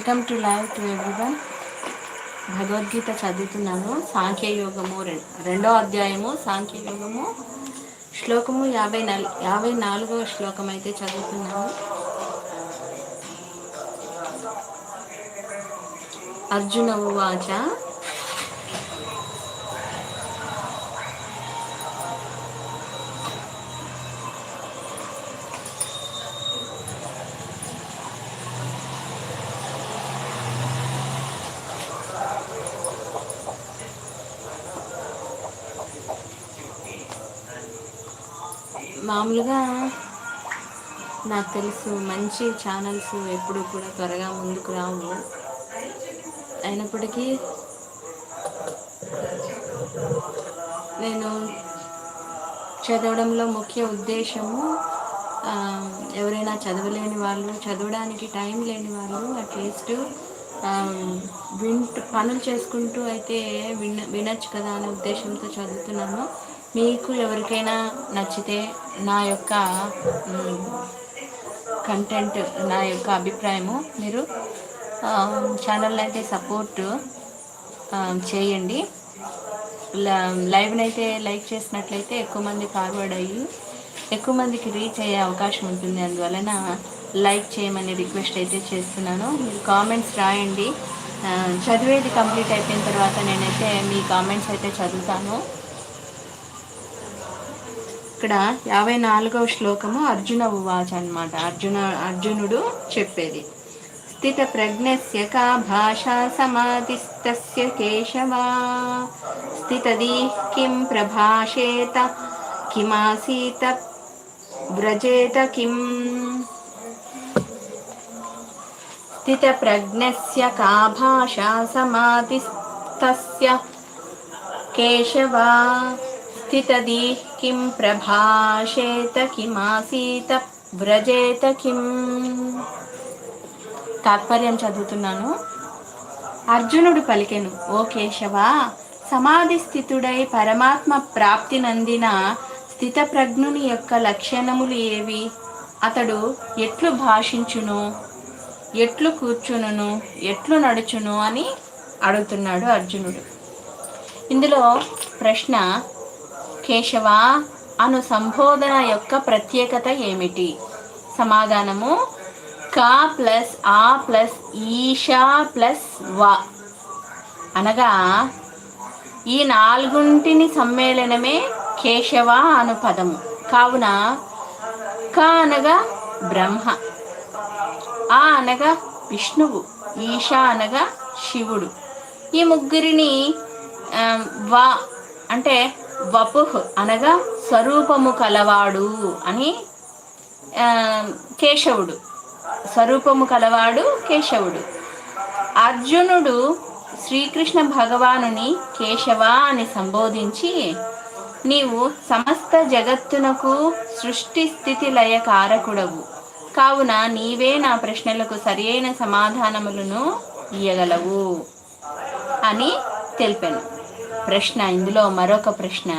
Welcome to live to everyone. Bhagavad Gita చదువుతున్నాను సాంఖ్యయోగము రెండో అధ్యాయము సాంఖ్యయోగము. శ్లోకము యాభై నాలుగు యాభై నాలుగవ శ్లోకం అయితే చదువుతున్నాను అర్జున ఉవాచ నాకు తెలుసు మంచి ఛానల్స్ ఎప్పుడు కూడా త్వరగా ముందుకు రావు. అయినప్పటికీ నేను చదవడంలో ముఖ్య ఉద్దేశము ఎవరైనా చదవలేని వాళ్ళు చదవడానికి టైం లేని వాళ్ళు అట్లీస్ట్ వింట పనులు చేసుకుంటూ అయితే విన వినొచ్చు కదా అనే ఉద్దేశంతో చదువుతున్నాను. మీకు ఎవరికైనా నచ్చితే నా యొక్క కంటెంట్ నా యొక్క అభిప్రాయము. మీరు ఛానల్ అయితే సపోర్ట్ చేయండి. లైవ్ని అయితే లైక్ చేసినట్లయితే ఎక్కువ మంది ఫార్వర్డ్ అయ్యి ఎక్కువ మందికి రీచ్ అయ్యే అవకాశం ఉంటుంది. అందువలన లైక్ చేయమని రిక్వెస్ట్ అయితే చేస్తున్నాను. మీరు కామెంట్స్ రాయండి. చదివేది కంప్లీట్ అయిపోయిన తర్వాత నేనైతే మీ కామెంట్స్ అయితే చదువుతాను. ఇక్కడ యాభై నాలుగవ శ్లోకము అర్జున ఉవాచ అన్నమాట. అర్జున అర్జునుడు చెప్పేది. స్థిత ప్రజ్ఞస్య కా భాషా సమాధిస్తస్య కేశవా. స్థితది కిం ప్రభాషేత కిమాసీత వ్రజేత కిం. స్థిత ప్రజ్ఞస్య కా భాషా సమాధిస్తస్య కేశవా. స్థితది? కిం ప్రభాషేత? కిమాసీత? వ్రజేత? కిం? తాత్పర్యం చదువుతున్నాను. అర్జునుడు పలికెను ఓ కేశవ సమాధి స్థితుడై పరమాత్మ ప్రాప్తి నందిన స్థితప్రజ్ఞుని యొక్క లక్షణములు ఏవి? అతడు ఎట్లు భాషించును? ఎట్లు కూర్చునును? ఎట్లు నడుచును? అని అడుగుతున్నాడు అర్జునుడు. ఇందులో ప్రశ్న కేశవ అను సంబోధన యొక్క ప్రత్యేకత ఏమిటి? సమాధానము క ప్లస్ ఆ ప్లస్ ఈషా ప్లస్ వా. అనగా ఈ నాలుగుంటిని సమ్మేళనమే కేశవ అను పదము. కావున క అనగా బ్రహ్మ ఆ అనగా విష్ణువు ఈషా అనగా శివుడు. ఈ ముగ్గురిని వా అంటే వపుహ్ అనగా స్వరూపము కలవాడు అని కేశవుడు. స్వరూపము కలవాడు కేశవుడు. అర్జునుడు శ్రీకృష్ణ భగవానుని కేశవ అని సంబోధించి నీవు సమస్త జగత్తునకు సృష్టి స్థితి లయ కారకుడవు. కావున నీవే నా ప్రశ్నలకు సరియైన సమాధానములను ఇయ్యగలవు అని తెలిపాను. ప్రశ్న ఇందులో మరొక ప్రశ్న.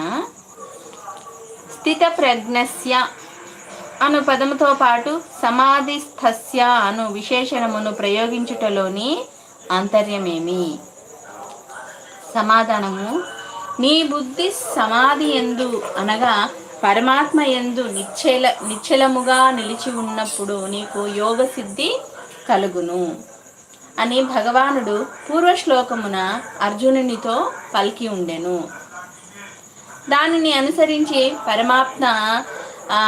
స్థిత ప్రజ్ఞస్య అను పదముతో పాటు సమాధిస్థస్య అను విశేషణమును ప్రయోగించుటలోని ఆంతర్యమేమి సమాధానము నీ బుద్ధి సమాధి ఎందు అనగా పరమాత్మ ఎందు నిశ్చల నిశ్చలముగా నిలిచి ఉన్నప్పుడు నీకు యోగ సిద్ధి కలుగును. అని భగవానుడు పూర్వశ్లోకమున అర్జునునితో పలికి ఉండెను. దానిని అనుసరించి పరమాత్మ ఆ,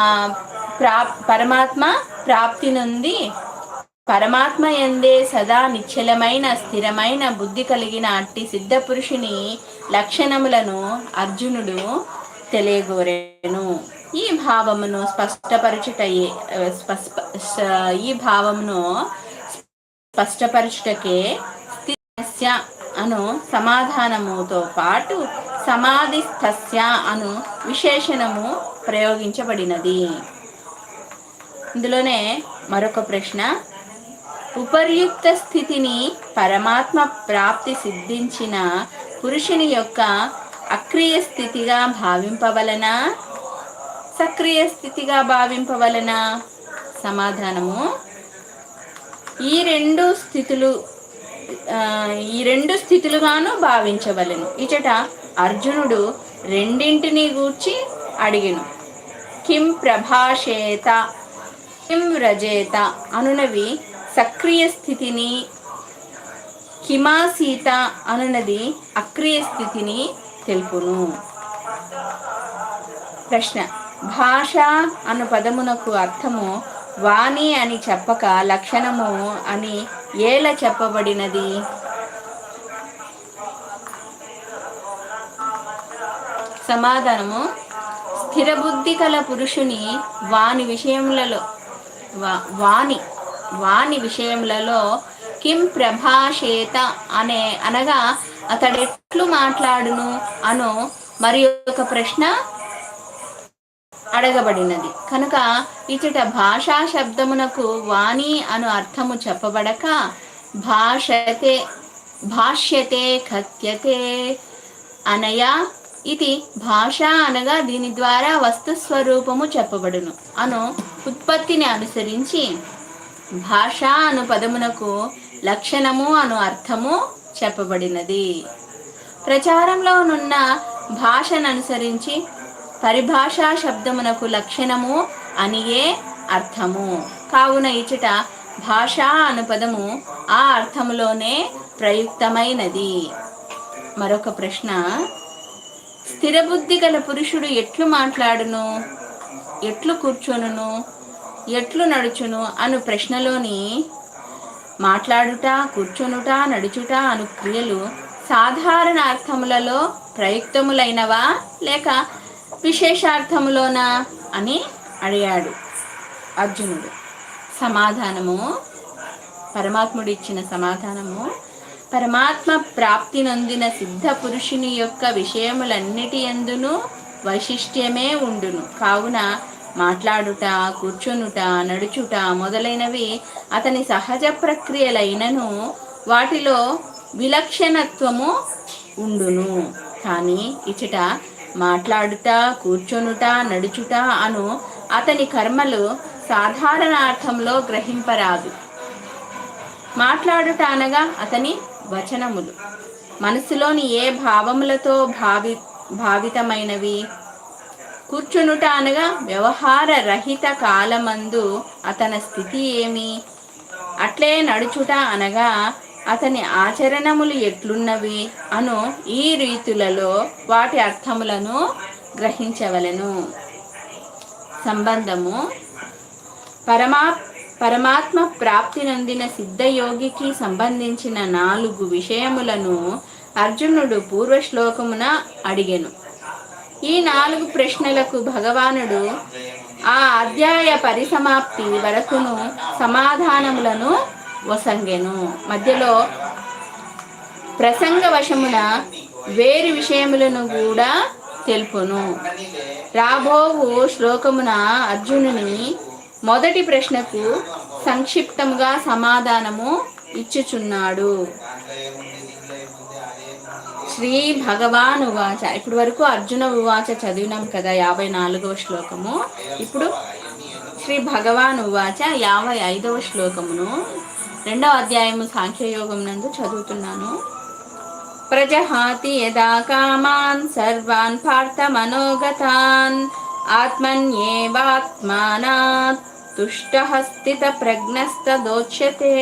ప్రా పరమాత్మ ప్రాప్తి నుండి పరమాత్మ ఎందే సదా నిశ్చలమైన స్థిరమైన బుద్ధి కలిగిన అట్టి సిద్ధ పురుషుని లక్షణములను అర్జునుడు తెలియగోరెను. ఈ భావమును స్పష్టపరచుటయే స్పష్ట ఈ భావమును స్పష్టపరచుటకే స్థిరస్య అను సమాధానముతో పాటు సమాధిస్థస్య అను విశేషణము ప్రయోగించబడినది. ఇందులోనే మరొక ప్రశ్న. ఉపర్యుక్త స్థితిని పరమాత్మ ప్రాప్తి సిద్ధించిన పురుషుని యొక్క అక్రియ స్థితిగా భావింపవలనా సక్రియ స్థితిగా భావింపవలనా సమాధానము ఈ రెండు స్థితులు ఈ రెండు స్థితులుగాను భావించవలను. ఇచట అర్జునుడు రెండింటిని గూర్చి అడిగిను. కిం ప్రభాషేత కిం రజేత అనునవి సక్రియ స్థితిని కిమాసీత అనునది అక్రియ స్థితిని తెలుపును. ప్రశ్న. భాష అను పదమునకు అర్థము వాణి అని చెప్పక లక్షణము అని ఏల చెప్పబడినది? సమాధానము. స్థిరబుద్ధి కల పురుషుని వాని విషయములలో వాణి వాని విషయములలో కిం ప్రభాషేత అనే అనగా అతడెట్లు మాట్లాడును అను మరి ఒక ప్రశ్న అడగబడినది. కనుక ఇచట భాషా శబ్దమునకు వాణి అను అర్థము చెప్పబడక భాషతే భాష్యతే కథ్యతే అనయా ఇది భాష అనగా దీని ద్వారా వస్తుస్వరూపము చెప్పబడును. అను ఉత్పత్తిని అనుసరించి భాష అను పదమునకు లక్షణము అను అర్థము చెప్పబడినది. ప్రచారంలోనున్న భాషను అనుసరించి పరిభాషా శబ్దమునకు లక్షణము అనియే అర్థము. కావున ఇచట భాష అను పదము ఆ అర్థములోనే ప్రయుక్తమైనది. మరొక ప్రశ్న. స్థిరబుద్ధి గల పురుషుడు ఎట్లు మాట్లాడును? ఎట్లు కూర్చొనును? ఎట్లు నడుచును అను ప్రశ్నలోని మాట్లాడుట కూర్చొనుట నడుచుట అను క్రియలు సాధారణ అర్థములలో ప్రయుక్తములైనవా లేక విశేషార్థములోనా అని అడిగాడు అర్జునుడు. సమాధానము పరమాత్ముడు ఇచ్చిన సమాధానము పరమాత్మ ప్రాప్తి నొందిన సిద్ధ పురుషుని యొక్క విషయములన్నిటి ఎందును వైశిష్ట్యమే ఉండును. కావున మాట్లాడుట కూర్చొనుట నడుచుట మొదలైనవి అతని సహజ ప్రక్రియలైనను వాటిలో విలక్షణత్వము ఉండును. కానీ ఇచ్చట మాట్లాడుట కూర్చొనుట నడుచుట అను అతని కర్మలు సాధారణ అర్థంలో గ్రహింపరాదు. మాట్లాడుట అనగా అతని వచనములు. మనసులోని ఏ భావములతో భావి భావితమైనవి? కూర్చునుట అనగా వ్యవహార రహిత కాలమందు అతని స్థితి ఏమి? అట్లే నడుచుట అనగా అతని ఆచరణములు ఎట్లున్నవి అను ఈ రీతులలో వాటి అర్థములను గ్రహించవలను. సంబంధము. పరమా పరమాత్మ ప్రాప్తి నొందిన సిద్ధయోగికి సంబంధించిన నాలుగు విషయములను అర్జునుడు పూర్వ శ్లోకమున అడిగెను. ఈ నాలుగు ప్రశ్నలకు భగవానుడు ఆ అధ్యాయ పరిసమాప్తి వరకును సమాధానములను వసంగెను. మధ్యలో ప్రసంగవశమున వేరు విషయములను కూడా తెలుపును. రాబోవు శ్లోకమున అర్జునుని మొదటి ప్రశ్నకు సంక్షిప్తంగా సమాధానము ఇచ్చుచున్నాడు. శ్రీ భగవాన్ ఉవాచ ఇప్పటి వరకు అర్జున ఉవాచ చదివినాం కదా యాభై నాలుగవ శ్లోకము. ఇప్పుడు శ్రీ భగవాన్ ఉవాచ యాభై ఐదవ శ్లోకమును రెండవ అధ్యాయము సాంఖ్యయోగం నందు చదువుతున్నాను. ప్రజహాతి యదా కామాన్ సర్వాన్ పార్థ మనోగతాన్ ఆత్మన్యేవాత్మానాత్ తుష్ట ప్రజ్ఞస్తదోచ్యతే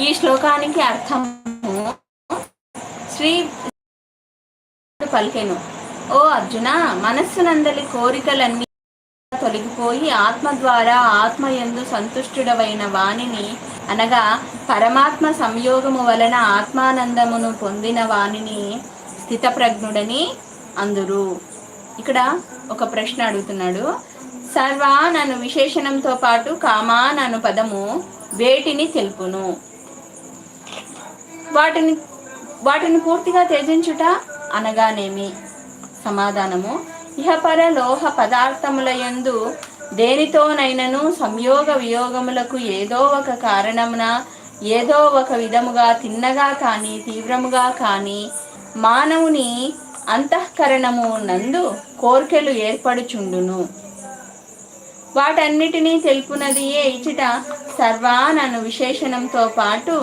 ఈ శ్లోకానికి అర్థము శ్రీ పలికెను. ఓ అర్జున మనస్సునందలి కోరికలన్నీ తొలగిపోయి ఆత్మ ద్వారా ఆత్మ ఎందు సంతుష్టుడవైన వాణిని అనగా పరమాత్మ సంయోగము వలన ఆత్మానందమును పొందిన వాణిని స్థితప్రజ్ఞుడని అందురు. ఇక్కడ ఒక ప్రశ్న అడుగుతున్నాడు. సర్వాన్ నన్ను విశేషణంతో పాటు కామా నన్ను పదము వేటిని తెలుపును. వాటిని వాటిని పూర్తిగా త్యజించుట అనగానేమి? సమాధానము. ఇహపర లోహ పదార్థముల యందు దేనితోనైనను సంయోగ వియోగములకు ఏదో ఒక కారణమున ఏదో ఒక విధముగా తిన్నగా కానీ తీవ్రముగా కానీ మానవుని అంతఃకరణము నందు కోర్కెలు ఏర్పడుచుండును. వాటన్నిటినీ తెలుపునదియే ఇచ్చిట సర్వానను విశేషణంతో పాటు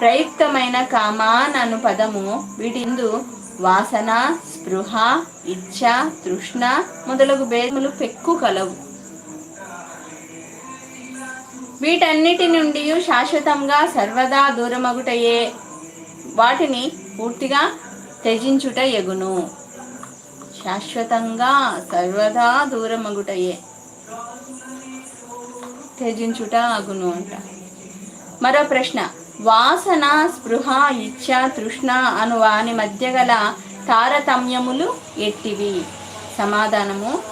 ప్రయుక్తమైన కామానను పదము వీటిందు వాసన స్పృహ ఇచ్ఛ తృష్ణ మొదలగు భేదములు పెక్కు కలవు. వీటన్నిటి నుండి శాశ్వతంగా సర్వదా దూరమగుటయే. వాటిని పూర్తిగా త్యజించుట ఎగును. శాశ్వతంగా సర్వదా దూరమగుటయే. త్యజించుట అగును అంట. మరో ప్రశ్న. వాసన స్పృహ ఇచ్ఛ తృష్ణ అను వాని మధ్య గల తారతమ్యములు ఎట్టివి? సమాధానము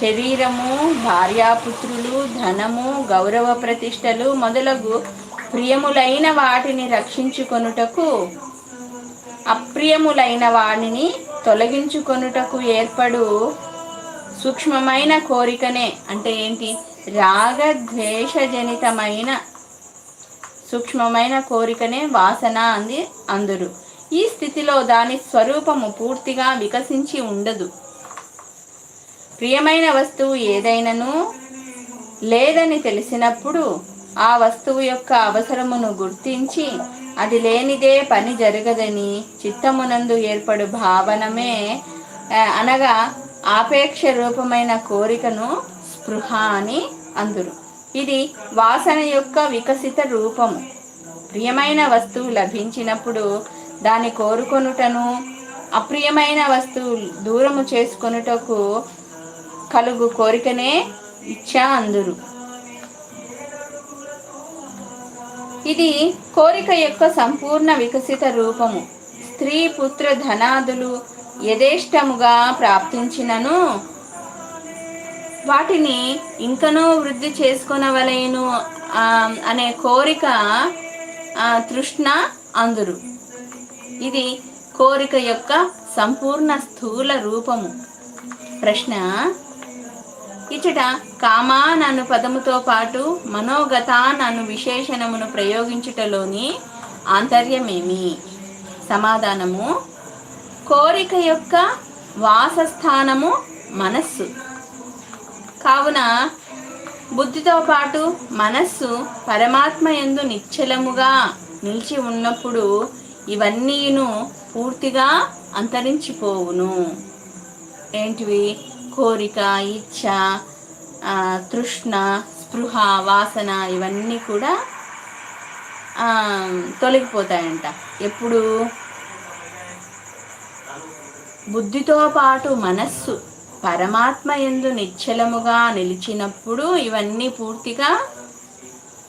శరీరము భార్యాపుత్రులు ధనము గౌరవ ప్రతిష్టలు మొదలగు ప్రియములైన వాటిని రక్షించుకొనుటకు అప్రియములైన వాటిని తొలగించుకొనుటకు ఏర్పడు సూక్ష్మమైన కోరికనే. అంటే ఏంటి? రాగద్వేషజనితమైన సూక్ష్మమైన కోరికనే వాసన అంది అందరు. ఈ స్థితిలో దాని స్వరూపము పూర్తిగా వికసించి ఉండదు. ప్రియమైన వస్తువు ఏదైనను లేదని తెలిసినప్పుడు ఆ వస్తువు యొక్క అవసరమును గుర్తించి అది లేనిదే పని జరగదని చిత్తమునందు ఏర్పడు భావనమే అనగా ఆపేక్ష రూపమైన కోరికను స్పృహ అని అందురు. ఇది వాసన యొక్క వికసిత రూపము. ప్రియమైన వస్తువు లభించినప్పుడు దాన్ని కోరుకొనుటను అప్రియమైన వస్తువు దూరము చేసుకొనుటకు కలుగు కోరికనే ఇచ్చా అందురు. ఇది కోరిక యొక్క సంపూర్ణ వికసిత రూపము. స్త్రీ పుత్ర ధనాదులు యథేష్టముగా ప్రాప్తించినను వాటిని ఇంకనూ వృద్ధి చేసుకొనవలేను అనే కోరిక తృష్ణ అందురు. ఇది కోరిక యొక్క సంపూర్ణ స్థూల రూపము. ప్రశ్న ఇచ్చట కామా నన్ను పదముతో పాటు మనోగత నన్ను విశేషణమును ప్రయోగించుటలోని ఆంతర్యమేమి? సమాధానము కోరిక యొక్క వాసస్థానము మనస్సు. కావున బుద్ధితో పాటు మనస్సు పరమాత్మ ఎందు నిశ్చలముగా నిలిచి ఉన్నప్పుడు ఇవన్నీను పూర్తిగా అంతరించిపోవును. ఏంటివి? కోరిక ఇచ్ఛ తృష్ణ స్పృహ వాసన ఇవన్నీ కూడా తొలగిపోతాయంట. ఎప్పుడు? బుద్ధితో పాటు మనస్సు పరమాత్మ ఎందు నిశ్చలముగా నిలిచినప్పుడు ఇవన్నీ పూర్తిగా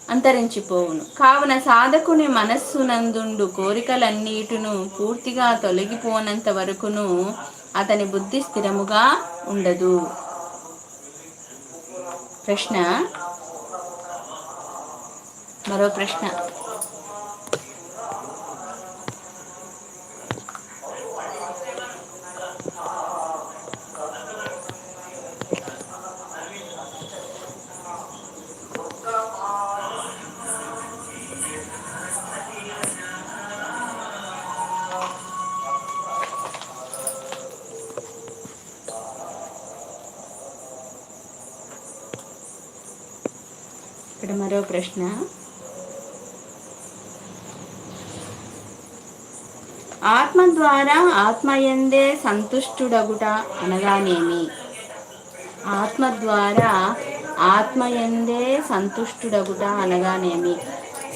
అంతరించిపోవును. కావున సాధకుని మనస్సునందుండు కోరికలన్నిటిను పూర్తిగా తొలగిపోనంత వరకును అతని బుద్ధి స్థిరముగా ఉండదు. ప్రశ్న? మరో ప్రశ్న. ప్రశ్న. ఆత్మ ద్వారా ఆత్మయందే సంతుష్టుడగుట అనగానేమి? ఆత్మ ద్వారా ఆత్మయందే సంతుష్టుడగుట అనగానేమి?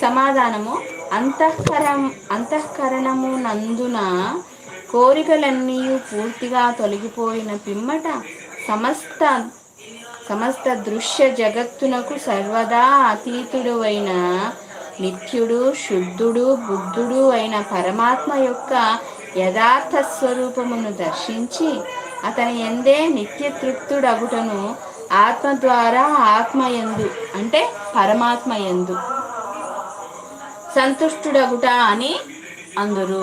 సమాధానము అంతఃకరం అంతఃకరణము నందున కోరికలన్నీ పూర్తిగా తొలగిపోయిన పిమ్మట సమస్త సమస్త దృశ్య జగత్తునకు సర్వదా అతీతుడు అయిన నిత్యుడు శుద్ధుడు బుద్ధుడు అయిన పరమాత్మ యొక్క యథార్థ స్వరూపమును దర్శించి అతని ఎందే నిత్య తృప్తుడగుటను ఆత్మ ద్వారా ఆత్మయందు అంటే పరమాత్మ ఎందు సంతుష్టుడగుట అని అందరు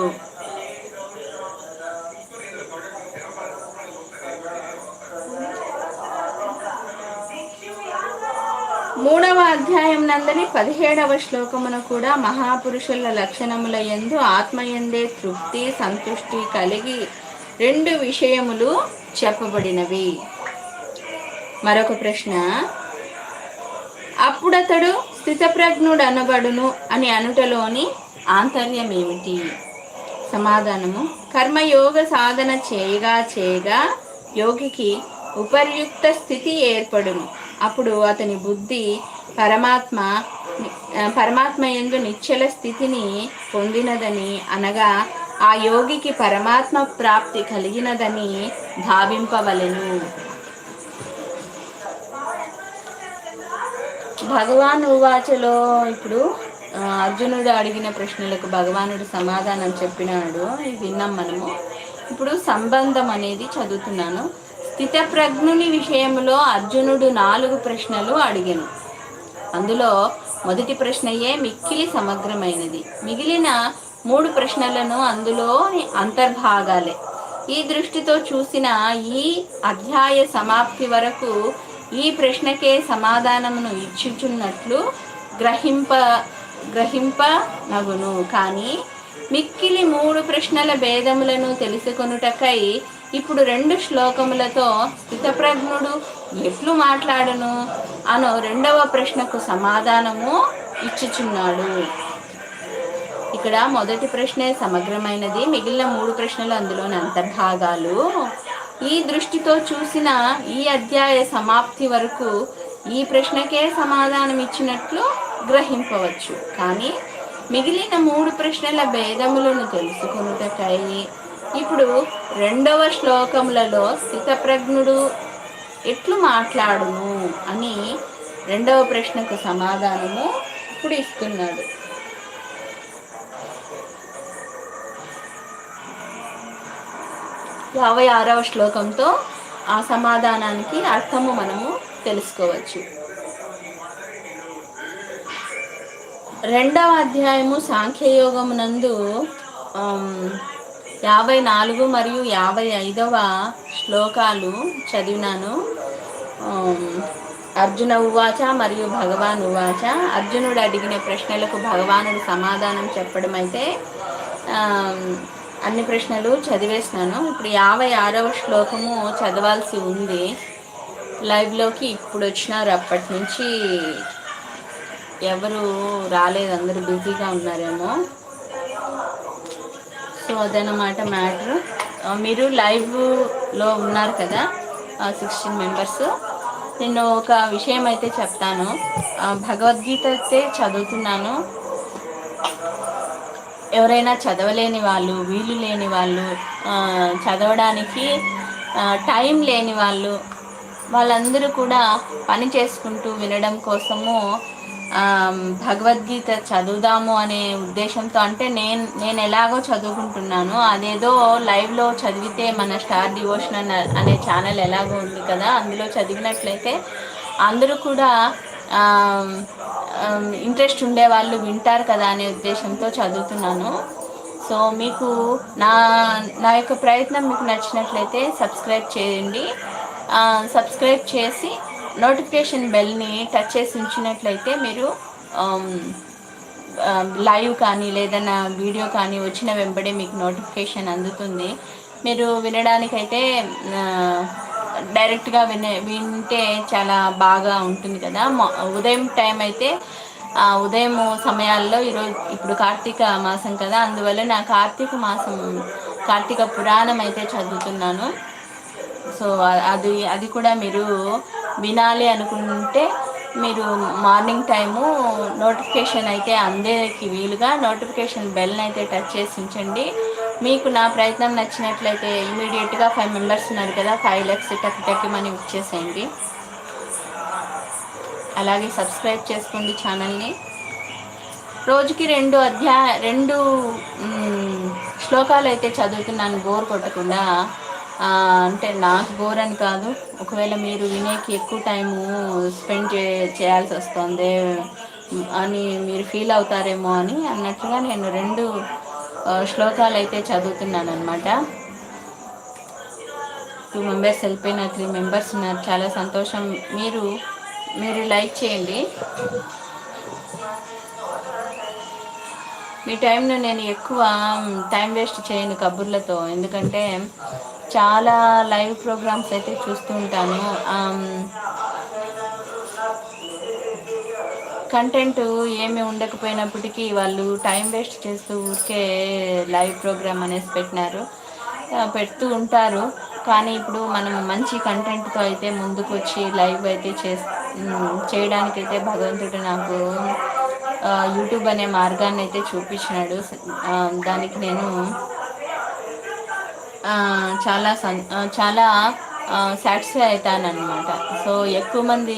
మూడవ అధ్యాయం నందని పదిహేడవ శ్లోకమున కూడా మహాపురుషుల లక్షణముల ఎందు ఆత్మయందే తృప్తి సంతుష్టి కలిగి రెండు విషయములు చెప్పబడినవి. మరొక ప్రశ్న అప్పుడతడు స్థితప్రజ్ఞుడు అనబడును అని అనుటలోని ఆంతర్యం ఏమిటి సమాధానము కర్మయోగ సాధన చేయగా చేయగా యోగికి ఉపర్యుక్త స్థితి ఏర్పడును. అప్పుడు అతని బుద్ధి పరమాత్మ పరమాత్మ ఎందు నిశ్చల స్థితిని పొందినదని అనగా ఆ యోగికి పరమాత్మ ప్రాప్తి కలిగినదని భావింపవలెను. భగవాన్ ఉవాచలో ఇప్పుడు అర్జునుడు అడిగిన ప్రశ్నలకు భగవానుడు సమాధానం చెప్పినాడు. విన్నాం మనము. ఇప్పుడు సంబంధం అనేది చదువుతున్నాను. స్థితప్రజ్ఞుని విషయంలో అర్జునుడు నాలుగు ప్రశ్నలు అడిగాను. అందులో మొదటి ప్రశ్నయే మిక్కిలి సమగ్రమైనది. మిగిలిన మూడు ప్రశ్నలను అందులో అంతర్భాగాలే. ఈ దృష్టితో చూసిన ఈ అధ్యాయ సమాప్తి వరకు ఈ ప్రశ్నకే సమాధానమును ఇచ్చుచున్నట్లు గ్రహింప గ్రహింప నగును కానీ మిక్కిలి మూడు ప్రశ్నల భేదములను తెలుసుకొనుటకై ఇప్పుడు రెండు శ్లోకములతో స్థితప్రజ్ఞుడు ఎట్లు మాట్లాడను అను రెండవ ప్రశ్నకు సమాధానము ఇచ్చుచున్నాడు. ఇక్కడ మొదటి ప్రశ్నే సమగ్రమైనది మిగిలిన మూడు ప్రశ్నలు అందులోని అంతర్భాగాలు. ఈ దృష్టితో చూసిన ఈ అధ్యాయ సమాప్తి వరకు ఈ ప్రశ్నకే సమాధానం ఇచ్చినట్లు గ్రహింపవచ్చు. కానీ మిగిలిన మూడు ప్రశ్నల భేదములను తెలుసుకున్నటకై ఇప్పుడు రెండవ శ్లోకములలో స్థితప్రజ్ఞుడు ఎట్లు మాట్లాడును అని రెండవ ప్రశ్నకు సమాధానము ఇప్పుడు ఇస్తున్నాడు. యాభై ఆరవ శ్లోకంతో ఆ సమాధానానికి అర్థము మనము తెలుసుకోవచ్చు. రెండవ అధ్యాయము సాంఖ్యయోగమునందు యాభై నాలుగు మరియు యాభై ఐదవ శ్లోకాలు చదివినాను. అర్జున ఉవాచ మరియు భగవాన్ ఉవాచ. అర్జునుడు అడిగిన ప్రశ్నలకు భగవానుడు సమాధానం చెప్పడం అయితే అన్ని ప్రశ్నలు చదివేసినాను. ఇప్పుడు యాభై ఆరవ శ్లోకము చదవాల్సి ఉంది. లైవ్లోకి ఇప్పుడు వచ్చినారు. అప్పటి నుంచి ఎవరు రాలేదు. అందరూ బిజీగా ఉన్నారేమో. సో అదనమాట మ్యాటర్. మీరు లైవ్లో ఉన్నారు కదా సిక్స్టీన్ మెంబర్స్. నేను ఒక విషయం అయితే చెప్తాను. భగవద్గీత అయితే చదువుతున్నాను. ఎవరైనా చదవలేని వాళ్ళు వీలు లేని వాళ్ళు చదవడానికి టైం లేని వాళ్ళు వాళ్ళందరూ కూడా పని చేసుకుంటూ వినడం కోసము భగవద్గీత చదువుదాము అనే ఉద్దేశంతో అంటే నేను నేను ఎలాగో చదువుకుంటున్నాను అదేదో లైవ్లో చదివితే మన స్టార్ డివోషన్ అనే ఛానల్ ఎలాగో ఉంది కదా అందులో చదివినట్లయితే అందరూ కూడా ఇంట్రెస్ట్ ఉండే వాళ్ళు వింటారు కదా అనే ఉద్దేశంతో చదువుతున్నాను. సో మీకు నా నా యొక్క ప్రయత్నం మీకు నచ్చినట్లయితే సబ్స్క్రైబ్ చేయండి. సబ్స్క్రైబ్ చేసి నోటిఫికేషన్ బెల్ని టచ్ చేసి ఉంచినట్లయితే మీరు um, um, లైవ్ కానీ లేదన్నా వీడియో కానీ వచ్చిన వెంబడే మీకు నోటిఫికేషన్ అందుతుంది. మీరు వినడానికైతే డైరెక్ట్గా వినే వింటే చాలా బాగా ఉంటుంది కదా. ఉదయం టైం అయితే ఉదయం సమయాల్లో ఈరోజు ఇప్పుడు కార్తీక మాసం కదా. అందువల్ల నా కార్తీక మాసం కార్తీక పురాణం అయితే చదువుతున్నాను. సో అది అది కూడా మీరు వినాలి అనుకుంటే మీరు మార్నింగ్ టైము నోటిఫికేషన్ అయితే అందేకి వీలుగా నోటిఫికేషన్ బెల్ని అయితే టచ్ చేసి ఉంచండి. మీకు నా ప్రయత్నం నచ్చినట్లయితే ఇమీడియట్గా ఫైవ్ మెంబర్స్ ఉన్నారు కదా ఫైవ్ ల్యాక్స్ టక్ టక్కి మనీ ఇచ్చేసేయండి. అలాగే సబ్స్క్రైబ్ చేసుకోండి ఛానల్ని. రోజుకి రెండు అధ్యాయ రెండు శ్లోకాలు అయితే చదువుతున్నాను బోర్ కొట్టకుండా. అంటే నాకు బోర్ అని కాదు. ఒకవేళ మీరు వినేకి ఎక్కువ టైము స్పెండ్ చే చేయాల్సి వస్తుంది అని మీరు ఫీల్ అవుతారేమో అని అన్నట్టుగా నేను రెండు శ్లోకాలు అయితే చదువుతున్నాను అనమాట టూ మెంబర్స్ వెళ్ళిపోయిన త్రీ మెంబర్స్ ఉన్నారు. చాలా సంతోషం. మీరు మీరు లైక్ చేయండి. మీ టైంలో నేను ఎక్కువ టైం వేస్ట్ చేయను కబుర్లతో. ఎందుకంటే చాలా లైవ్ ప్రోగ్రామ్స్ అయితే చూస్తూ ఉంటాను. కంటెంట్ ఏమి ఉండకపోయినప్పటికీ వాళ్ళు టైం వేస్ట్ చేస్తూ ఊరికే లైవ్ ప్రోగ్రామ్ అనేసి పెట్టినారు. పెడుతూ ఉంటారు. కానీ ఇప్పుడు మనం మంచి కంటెంట్తో అయితే ముందుకు వచ్చి లైవ్ అయితే చే చేయడానికైతే భగవంతుడు నాకు యూట్యూబ్ అనే మార్గాన్ని అయితే చూపించినాడు. దానికి నేను చాలా సన్ చాలా సాటిస్ఫై అవుతానమాట సో ఎక్కువ మంది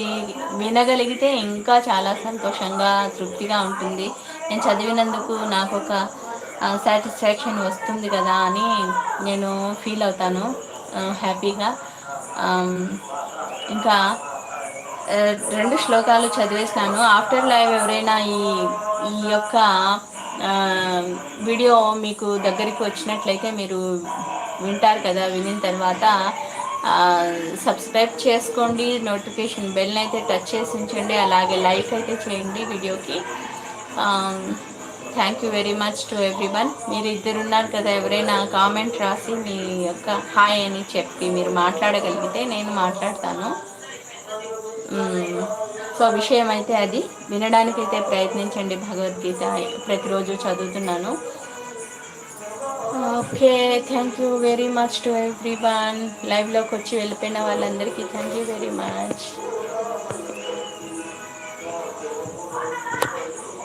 వినగలిగితే ఇంకా చాలా సంతోషంగా తృప్తిగా ఉంటుంది. నేను చదివినందుకు నాకు ఒక సాటిస్ఫాక్షన్ వస్తుంది కదా అని నేను ఫీల్ అవుతాను. హ్యాపీగా ఇంకా రెండు శ్లోకాలు చదివేసినాను ఆఫ్టర్ లైవ్ ఎవరైనా ఈ ఈ యొక్క వీడియో మీకు దగ్గరికి వచ్చినట్లయితే మీరు వింటారు కదా వినిన తర్వాత సబ్స్క్రైబ్ చేసుకోండి. నోటిఫికేషన్ బెల్ని అయితే టచ్ చేసి ఉంచండి. అలాగే లైక్ అయితే చేయండి వీడియోకి thank you very much to everyone మీరు ఇద్దరు ఉన్నారు కదా ఎవరైనా కామెంట్ రాసి మీ యొక్క హాయ్ అని చెప్పి మీరు మాట్లాడగలిగితే నేను మాట్లాడతాను. సో విషయం అయితే అది. వినడానికైతే ప్రయత్నించండి భగవద్గీత. ప్రతిరోజు చదువుతున్నాను. Okay thank you very much to everyone లైవ్లోకి వచ్చి వెళ్ళిపోయిన వాళ్ళందరికీ థ్యాంక్ యూ వెరీ మచ్.